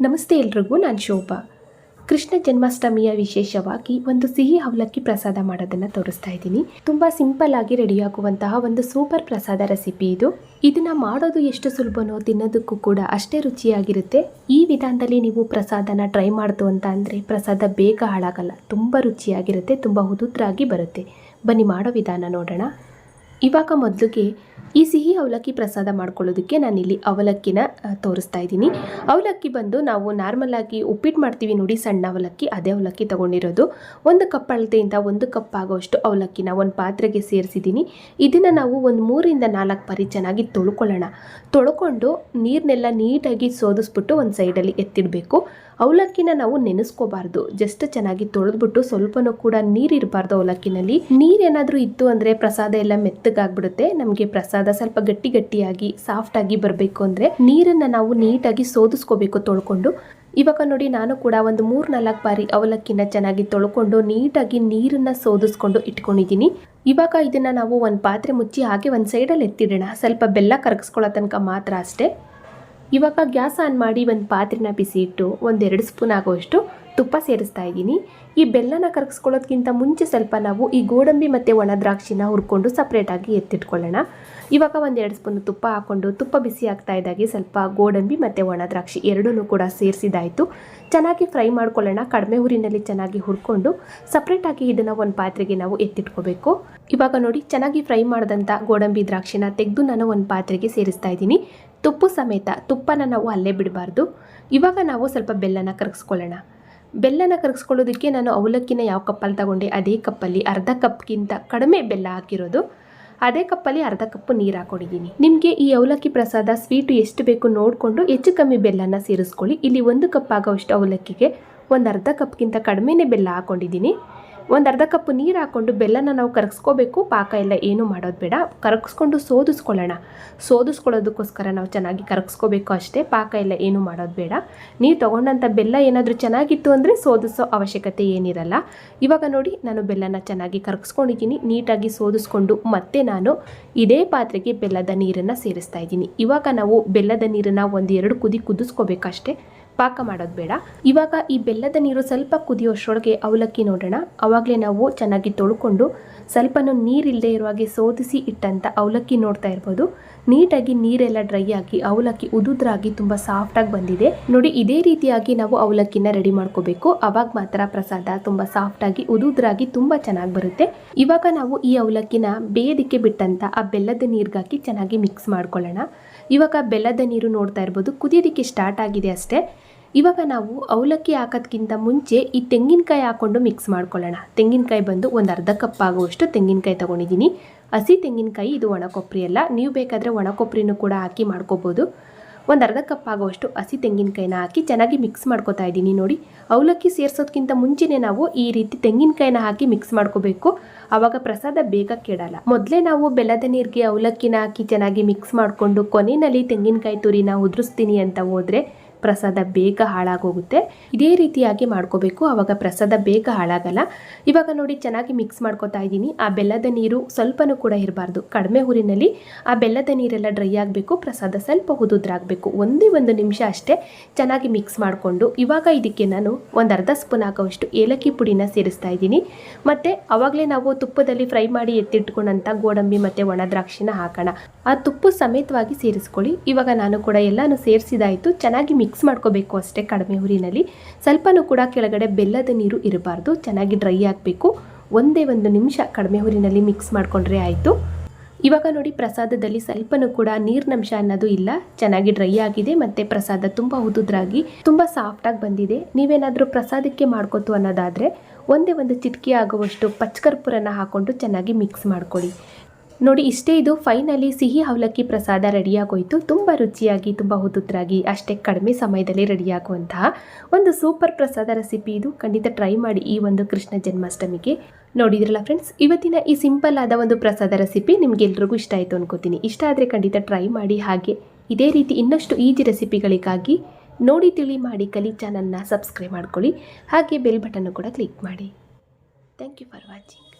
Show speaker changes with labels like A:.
A: ನಮಸ್ತೆ ಎಲ್ರಿಗೂ, ನಾನು ಶೋಭಾ. ಕೃಷ್ಣ ಜನ್ಮಾಷ್ಟಮಿಯ ವಿಶೇಷವಾಗಿ ಒಂದು ಸಿಹಿ ಅವಲಕ್ಕಿ ಪ್ರಸಾದ ಮಾಡೋದನ್ನು ತೋರಿಸ್ತಾ ಇದ್ದೀನಿ. ತುಂಬ ಸಿಂಪಲ್ ಆಗಿ ರೆಡಿಯಾಗುವಂತಹ ಒಂದು ಸೂಪರ್ ಪ್ರಸಾದ ರೆಸಿಪಿ ಇದು. ಇದನ್ನು ಮಾಡೋದು ಎಷ್ಟು ಸುಲಭನೋ ತಿನ್ನೋದಕ್ಕೂ ಕೂಡ ಅಷ್ಟೇ ರುಚಿಯಾಗಿರುತ್ತೆ. ಈ ವಿಧಾನದಲ್ಲಿ ನೀವು ಪ್ರಸಾದನ ಟ್ರೈ ಮಾಡ್ತು ಅಂತ ಅಂದರೆ ಪ್ರಸಾದ ಬೇಗ ಹಾಳಾಗಲ್ಲ. ತುಂಬ ರುಚಿಯಾಗಿರುತ್ತೆ, ತುಂಬ ಉದುದ್ರಾಗಿ ಬರುತ್ತೆ. ಬನ್ನಿ ಮಾಡೋ ವಿಧಾನ ನೋಡೋಣ. ಇವಾಗ ಮೊದಲಿಗೆ ಈ ಸಿಹಿ ಅವಲಕ್ಕಿ ಪ್ರಸಾದ ಮಾಡ್ಕೊಳ್ಳೋದಕ್ಕೆ ನಾನಿಲ್ಲಿ ಅವಲಕ್ಕಿನ ತೋರಿಸ್ತಾ ಇದ್ದೀನಿ. ಅವಲಕ್ಕಿ ಬಂದು ನಾವು ನಾರ್ಮಲ್ ಆಗಿ ಉಪ್ಪಿಟ್ಟು ಮಾಡ್ತೀವಿ ನೋಡಿ, ಸಣ್ಣ ಅವಲಕ್ಕಿ, ಅದೇ ಅವಲಕ್ಕಿ ತಗೊಂಡಿರೋದು. ಒಂದು ಕಪ್ ಅಳತೆಯಿಂದ ಒಂದು ಕಪ್ ಆಗೋಷ್ಟು ಅವಲಕ್ಕಿನ ಒಂದು ಪಾತ್ರೆಗೆ ಸೇರಿಸಿದ್ದೀನಿ. ಇದನ್ನು ನಾವು ಒಂದು ಮೂರಿಂದ ನಾಲ್ಕು ಬಾರಿ ಚೆನ್ನಾಗಿ ತೊಳ್ಕೊಳ್ಳೋಣ. ತೊಳ್ಕೊಂಡು ನೀರನ್ನೆಲ್ಲ ನೀಟಾಗಿ ಸೋದಿಸ್ಬಿಟ್ಟು ಒಂದು ಸೈಡಲ್ಲಿ ಎತ್ತಿಡಬೇಕು. ಅವಲಕ್ಕಿನ ನಾವು ನೆನೆಸ್ಕೋಬಾರ್ದು. ಜಸ್ಟ್ ಚೆನ್ನಾಗಿ ತೊಳೆದ್ಬಿಟ್ಟು ಸ್ವಲ್ಪನೂ ಕೂಡ ನೀರು ಇರಬಾರ್ದು ಅವಲಕ್ಕಿನಲ್ಲಿ. ನೀರೇನಾದರೂ ಇತ್ತು ಅಂದರೆ ಪ್ರಸಾದ ಎಲ್ಲ ಮೆತ್ತಗಾಗ್ಬಿಡುತ್ತೆ. ನಮಗೆ ಪ್ರಸಾದ ಸ್ವಲ್ಪ ಗಟ್ಟಿ ಗಟ್ಟಿಯಾಗಿ ಸಾಫ್ಟ್ ಆಗಿ ಬರಬೇಕು ಅಂದರೆ ನೀರನ್ನು ನಾವು ನೀಟಾಗಿ ಸೋದಿಸ್ಕೋಬೇಕು ತೊಳ್ಕೊಂಡು. ಇವಾಗ ನೋಡಿ ನಾನು ಕೂಡ ಒಂದು ಮೂರು ನಾಲ್ಕು ಬಾರಿ ಅವಲಕ್ಕಿನ ಚೆನ್ನಾಗಿ ತೊಳ್ಕೊಂಡು ನೀಟಾಗಿ ನೀರನ್ನು ಸೋದಿಸ್ಕೊಂಡು ಇಟ್ಕೊಂಡಿದ್ದೀನಿ. ಇವಾಗ ಇದನ್ನು ನಾವು ಒಂದು ಪಾತ್ರೆ ಮುಚ್ಚಿ ಹಾಗೆ ಒಂದು ಸೈಡಲ್ಲಿ ಎತ್ತಿಡೋಣ. ಸ್ವಲ್ಪ ಬೆಲ್ಲ ಕರಗಿಸ್ಕೊಳ್ಳೋ ತನಕ ಮಾತ್ರ ಅಷ್ಟೇ. ಇವಾಗ ಗ್ಯಾಸ್ ಆನ್ ಮಾಡಿ ಒಂದು ಪಾತ್ರೆನ ಬಿಸಿ ಇಟ್ಟು ಒಂದೆರಡು ಸ್ಪೂನ್ ಆಗೋಷ್ಟು ತುಪ್ಪ ಸೇರಿಸ್ತಾ ಇದ್ದೀನಿ. ಈ ಬೆಲ್ಲನ ಕರಗಿಸ್ಕೊಳ್ಳೋದ್ಕಿಂತ ಮುಂಚೆ ಸ್ವಲ್ಪ ನಾವು ಈ ಗೋಡಂಬಿ ಮತ್ತು ಒಣ ದ್ರಾಕ್ಷಿನ ಹುರ್ಕೊಂಡು ಸಪ್ರೇಟಾಗಿ ಎತ್ತಿಟ್ಕೊಳ್ಳೋಣ. ಇವಾಗ ಒಂದೆರಡು ಸ್ಪೂನ್ ತುಪ್ಪ ಹಾಕ್ಕೊಂಡು ತುಪ್ಪ ಬಿಸಿ ಆಗ್ತಾ ಇದ್ದಾಗೆ ಸ್ವಲ್ಪ ಗೋಡಂಬಿ ಮತ್ತು ಒಣ ದ್ರಾಕ್ಷಿ ಎರಡೂ ಕೂಡ ಸೇರಿಸಿದಾಯಿತು. ಚೆನ್ನಾಗಿ ಫ್ರೈ ಮಾಡ್ಕೊಳ್ಳೋಣ. ಕಡಿಮೆ ಊರಿನಲ್ಲಿ ಚೆನ್ನಾಗಿ ಹುರ್ಕೊಂಡು ಸಪ್ರೇಟಾಗಿ ಇದನ್ನು ಒಂದು ಪಾತ್ರೆಗೆ ನಾವು ಎತ್ತಿಟ್ಕೋಬೇಕು. ಇವಾಗ ನೋಡಿ ಚೆನ್ನಾಗಿ ಫ್ರೈ ಮಾಡಿದಂಥ ಗೋಡಂಬಿ ದ್ರಾಕ್ಷಿನ ತೆಗೆದು ನಾನು ಒಂದು ಪಾತ್ರೆಗೆ ಸೇರಿಸ್ತಾ ಇದ್ದೀನಿ. ತುಪ್ಪು ಸಮೇತ ತುಪ್ಪನ ನಾವು ಅಲ್ಲೇ ಬಿಡಬಾರ್ದು. ಇವಾಗ ನಾವು ಸ್ವಲ್ಪ ಬೆಲ್ಲನ ಕರಗಿಸ್ಕೊಳ್ಳೋಣ. ಬೆಲ್ಲನ ಕರಗಿಸ್ಕೊಳ್ಳೋದಕ್ಕೆ ನಾನು ಅವಲಕ್ಕಿನ ಯಾವ ಕಪ್ಪಲ್ಲಿ ತಗೊಂಡೆ? ಅದೇ ಕಪ್ಪಲ್ಲಿ, ಅರ್ಧ ಕಪ್ಗಿಂತ ಕಡಿಮೆ ಬೆಲ್ಲ ಹಾಕಿರೋದು. ಅದೇ ಕಪ್ಪಲ್ಲಿ ಅರ್ಧ ಕಪ್ಪು ನೀರು ಹಾಕೊಂಡಿದ್ದೀನಿ ನಿಮಗೆ ಈ ಅವಲಕ್ಕಿ ಪ್ರಸಾದ ಸ್ವೀಟು ಎಷ್ಟು ಬೇಕು ನೋಡಿಕೊಂಡು ಹೆಚ್ಚು ಕಮ್ಮಿ ಬೆಲ್ಲನ ಸೇರಿಸ್ಕೊಳ್ಳಿ. ಇಲ್ಲಿ ಒಂದು ಕಪ್ ಆಗೋಷ್ಟು ಅವಲಕ್ಕಿಗೆ ಒಂದು ಅರ್ಧ ಕಪ್ಗಿಂತ ಕಡಿಮೆನೇ ಬೆಲ್ಲ ಹಾಕೊಂಡಿದ್ದೀನಿ ಒಂದು ಅರ್ಧ ಕಪ್ ನೀರು ಹಾಕ್ಕೊಂಡು ಬೆಲ್ಲನ ನಾವು ಕರಗಿಸ್ಕೋಬೇಕು. ಪಾಕ ಎಲ್ಲ ಏನೂ ಮಾಡೋದು ಬೇಡ. ಕರಗಿಸ್ಕೊಂಡು ಸೋದಿಸ್ಕೊಳ್ಳೋಣ. ಸೋದಿಸ್ಕೊಳ್ಳೋದಕ್ಕೋಸ್ಕರ ನಾವು ಚೆನ್ನಾಗಿ ಕರಗಿಸ್ಕೋಬೇಕು ಅಷ್ಟೇ. ಪಾಕ ಎಲ್ಲ ಏನು ಮಾಡೋದು ಬೇಡ. ನೀವು ತೊಗೊಂಡಂಥ ಬೆಲ್ಲ ಏನಾದರೂ ಚೆನ್ನಾಗಿತ್ತು ಅಂದರೆ ಸೋದಿಸೋ ಅವಶ್ಯಕತೆ ಏನಿರಲ್ಲ. ಇವಾಗ ನೋಡಿ, ನಾನು ಬೆಲ್ಲನ ಚೆನ್ನಾಗಿ ಕರಗಿಸ್ಕೊಂಡಿದ್ದೀನಿ. ನೀಟಾಗಿ ಸೋದಿಸ್ಕೊಂಡು ಮತ್ತೆ ನಾನು ಇದೇ ಪಾತ್ರೆಗೆ ಬೆಲ್ಲದ ನೀರನ್ನು ಸೇರಿಸ್ತಾ ಇದ್ದೀನಿ. ಇವಾಗ ನಾವು ಬೆಲ್ಲದ ನೀರನ್ನು ಒಂದು ಎರಡು ಕುದಿ ಕುದಿಸ್ಕೋಬೇಕಷ್ಟೇ. ಪಾಕ ಮಾಡೋದು ಬೇಡ. ಇವಾಗ ಈ ಬೆಲ್ಲದ ನೀರು ಸ್ವಲ್ಪ ಕುದಿಯೋಷ್ಟರೊಳಗೆ ಅವಲಕ್ಕಿ ನೋಡೋಣ. ಅವಾಗಲೇ ನಾವು ಚೆನ್ನಾಗಿ ತೊಳ್ಕೊಂಡು ಸ್ವಲ್ಪನೂ ನೀರಿಲ್ಲದೆ ಇರುವಾಗೆ ಸೋದಿಸಿ ಇಟ್ಟಂಥ ಅವಲಕ್ಕಿ ನೋಡ್ತಾ ಇರ್ಬೋದು. ನೀಟಾಗಿ ನೀರೆಲ್ಲ ಡ್ರೈ ಆಗಿ ಅವಲಕ್ಕಿ ಉದುದ್ರಾಗಿ ತುಂಬ ಸಾಫ್ಟಾಗಿ ಬಂದಿದೆ. ನೋಡಿ, ಇದೇ ರೀತಿಯಾಗಿ ನಾವು ಅವಲಕ್ಕಿನ ರೆಡಿ ಮಾಡ್ಕೋಬೇಕು. ಅವಾಗ ಮಾತ್ರ ಪ್ರಸಾದ ತುಂಬ ಸಾಫ್ಟಾಗಿ ಉದುದ್ರಾಗಿ ತುಂಬ ಚೆನ್ನಾಗಿ ಬರುತ್ತೆ. ಇವಾಗ ನಾವು ಈ ಅವಲಕ್ಕಿನ ಬೇದಿಕ್ಕೆ ಬಿಟ್ಟಂತ ಆ ಬೆಲ್ಲದ ನೀರಿಗಾಕಿ ಚೆನ್ನಾಗಿ ಮಿಕ್ಸ್ ಮಾಡ್ಕೊಳ್ಳೋಣ. ಇವಾಗ ಬೆಲ್ಲದ ನೀರು ನೋಡ್ತಾ ಇರ್ಬೋದು. ಕುದಿಯೋದಕ್ಕೆ ಸ್ಟಾರ್ಟ್ ಆಗಿದೆ ಅಷ್ಟೇ. ಇವಾಗ ನಾವು ಅವಲಕ್ಕಿ ಹಾಕೋದ್ಕಿಂತ ಮುಂಚೆ ಈ ತೆಂಗಿನಕಾಯಿ ಹಾಕ್ಕೊಂಡು ಮಿಕ್ಸ್ ಮಾಡ್ಕೊಳ್ಳೋಣ. ತೆಂಗಿನಕಾಯಿ ಬಂದು ಒಂದು ಅರ್ಧ ಕಪ್ ಆಗುವಷ್ಟು ತೆಂಗಿನಕಾಯಿ ತೊಗೊಂಡಿದ್ದೀನಿ. ಹಸಿ ತೆಂಗಿನಕಾಯಿ ಇದು ಒಣ ಅಲ್ಲ, ನೀವು ಬೇಕಾದರೆ ಒಣ ಕೊಬ್ಬರಿನೂ ಕೂಡ ಹಾಕಿ ಮಾಡ್ಕೋಬೋದು. ಒಂದು ಅರ್ಧ ಕಪ್ ಆಗುವಷ್ಟು ಹಸಿ ತೆಂಗಿನಕಾಯಿನ ಹಾಕಿ ಚೆನ್ನಾಗಿ ಮಿಕ್ಸ್ ಮಾಡ್ಕೋತಾ ಇದ್ದೀನಿ ನೋಡಿ. ಅವಲಕ್ಕಿ ಸೇರಿಸೋದ್ಕಿಂತ ಮುಂಚೆನೇ ನಾವು ಈ ರೀತಿ ತೆಂಗಿನಕಾಯಿನ ಹಾಕಿ ಮಿಕ್ಸ್ ಮಾಡ್ಕೋಬೇಕು. ಆವಾಗ ಪ್ರಸಾದ ಬೇಗ ಕೆಡಲ್ಲ. ಮೊದಲೇ ನಾವು ಬೆಲ್ಲದ ನೀರಿಗೆ ಅವಲಕ್ಕಿನ ಹಾಕಿ ಚೆನ್ನಾಗಿ ಮಿಕ್ಸ್ ಮಾಡಿಕೊಂಡು ಕೊನೆಯಲ್ಲಿ ತೆಂಗಿನಕಾಯಿ ತುರಿನ ಉದುರಿಸ್ತೀನಿ ಅಂತ ಹೋದರೆ ಪ್ರಸಾದ ಬೇಗ ಹಾಳಾಗೋಗುತ್ತೆ. ಇದೇ ರೀತಿಯಾಗಿ ಮಾಡ್ಕೋಬೇಕು. ಆವಾಗ ಪ್ರಸಾದ ಬೇಗ ಹಾಳಾಗಲ್ಲ. ಇವಾಗ ನೋಡಿ, ಚೆನ್ನಾಗಿ ಮಿಕ್ಸ್ ಮಾಡ್ಕೋತಾ ಇದ್ದೀನಿ. ಆ ಬೆಲ್ಲದ ನೀರು ಸ್ವಲ್ಪನೂ ಕೂಡ ಇರಬಾರ್ದು. ಕಡಿಮೆ ಹುರಿನಲ್ಲಿ ಆ ಬೆಲ್ಲದ ನೀರೆಲ್ಲ ಡ್ರೈ ಆಗಬೇಕು. ಪ್ರಸಾದ ಸ್ವಲ್ಪ ಹುದುದ್ರಾಗಬೇಕು. ಒಂದೇ ಒಂದು ನಿಮಿಷ ಅಷ್ಟೇ ಚೆನ್ನಾಗಿ ಮಿಕ್ಸ್ ಮಾಡಿಕೊಂಡು. ಇವಾಗ ಇದಕ್ಕೆ ನಾನು ಒಂದು ಅರ್ಧ ಸ್ಪೂನ್ ಹಾಕೋವಷ್ಟು ಏಲಕ್ಕಿ ಪುಡಿನ ಸೇರಿಸ್ತಾ ಇದ್ದೀನಿ. ಮತ್ತು ಆವಾಗಲೇ ನಾವು ತುಪ್ಪದಲ್ಲಿ ಫ್ರೈ ಮಾಡಿ ಎತ್ತಿಟ್ಕೊಂಡಂಥ ಗೋಡಂಬಿ ಮತ್ತು ಒಣ ದ್ರಾಕ್ಷಿನ ಹಾಕೋಣ. ಆ ತುಪ್ಪ ಸಮೇತವಾಗಿ ಸೇರಿಸ್ಕೊಳ್ಳಿ. ಇವಾಗ ನಾನು ಕೂಡ ಎಲ್ಲನೂ ಸೇರಿಸಿದಾಯಿತು. ಚೆನ್ನಾಗಿ ಮಿಕ್ಸ್ ಮಾಡ್ಕೋಬೇಕು ಅಷ್ಟೇ ಕಡಿಮೆ ಹುರಿನಲ್ಲಿ. ಸ್ವಲ್ಪನೂ ಕೂಡ ಕೆಳಗಡೆ ಬೆಲ್ಲದ ನೀರು ಇರಬಾರ್ದು, ಚೆನ್ನಾಗಿ ಡ್ರೈ ಆಗಬೇಕು. ಒಂದೇ ಒಂದು ನಿಮಿಷ ಕಡಿಮೆ ಹುರಿನಲ್ಲಿ ಮಿಕ್ಸ್ ಮಾಡಿಕೊಂಡ್ರೆ ಆಯಿತು. ಇವಾಗ ನೋಡಿ ಪ್ರಸಾದದಲ್ಲಿ ಸ್ವಲ್ಪನೂ ಕೂಡ ನೀರಿನಂಶ ಅನ್ನೋದು ಇಲ್ಲ. ಚೆನ್ನಾಗಿ ಡ್ರೈ ಆಗಿದೆ ಮತ್ತು ಪ್ರಸಾದ ತುಂಬ ಉದುದ್ರಾಗಿ ತುಂಬ ಸಾಫ್ಟಾಗಿ ಬಂದಿದೆ. ನೀವೇನಾದರೂ ಪ್ರಸಾದಕ್ಕೆ ಮಾಡ್ಕೋತು ಅನ್ನೋದಾದರೆ, ಒಂದೇ ಒಂದು ಚಿಟಕಿ ಆಗುವಷ್ಟು ಪಚ್ಕರ್ಪುರನ ಹಾಕ್ಕೊಂಡು ಚೆನ್ನಾಗಿ ಮಿಕ್ಸ್ ಮಾಡ್ಕೊಳ್ಳಿ. ನೋಡಿ, ಇಷ್ಟೇ ಇದು. ಫೈನಲಿ ಸಿಹಿ ಅವಲಕ್ಕಿ ಪ್ರಸಾದ ರೆಡಿಯಾಗೋಯಿತು. ತುಂಬ ರುಚಿಯಾಗಿ, ತುಂಬ ಹುದುತ್ರಾಗಿ ಅಷ್ಟೇ ಕಡಿಮೆ ಸಮಯದಲ್ಲಿ ರೆಡಿಯಾಗುವಂತಹ ಒಂದು ಸೂಪರ್ ಪ್ರಸಾದ ರೆಸಿಪಿ ಇದು. ಖಂಡಿತ ಟ್ರೈ ಮಾಡಿ ಈ ಒಂದು ಕೃಷ್ಣ ಜನ್ಮಾಷ್ಟಮಿಗೆ. ನೋಡಿದ್ರಲ್ಲ ಫ್ರೆಂಡ್ಸ್, ಇವತ್ತಿನ ಈ ಸಿಂಪಲ್ ಆದ ಒಂದು ಪ್ರಸಾದ ರೆಸಿಪಿ ನಿಮ್ಗೆಲ್ರಿಗೂ ಇಷ್ಟ ಆಯಿತು ಅನ್ಕೋತೀನಿ. ಇಷ್ಟ ಆದರೆ ಖಂಡಿತ ಟ್ರೈ ಮಾಡಿ. ಹಾಗೆ ಇದೇ ರೀತಿ ಇನ್ನಷ್ಟು ಈಜಿ ರೆಸಿಪಿಗಳಿಗಾಗಿ ನೋಡಿ, ತಿಳಿ ಮಾಡಿ ಕಲಿ ಚಾನಲ್ನ ಸಬ್ಸ್ಕ್ರೈಬ್ ಮಾಡ್ಕೊಳ್ಳಿ. ಹಾಗೆ ಬೆಲ್ ಬಟನ್ನು ಕೂಡ ಕ್ಲಿಕ್ ಮಾಡಿ. Thank you for watching.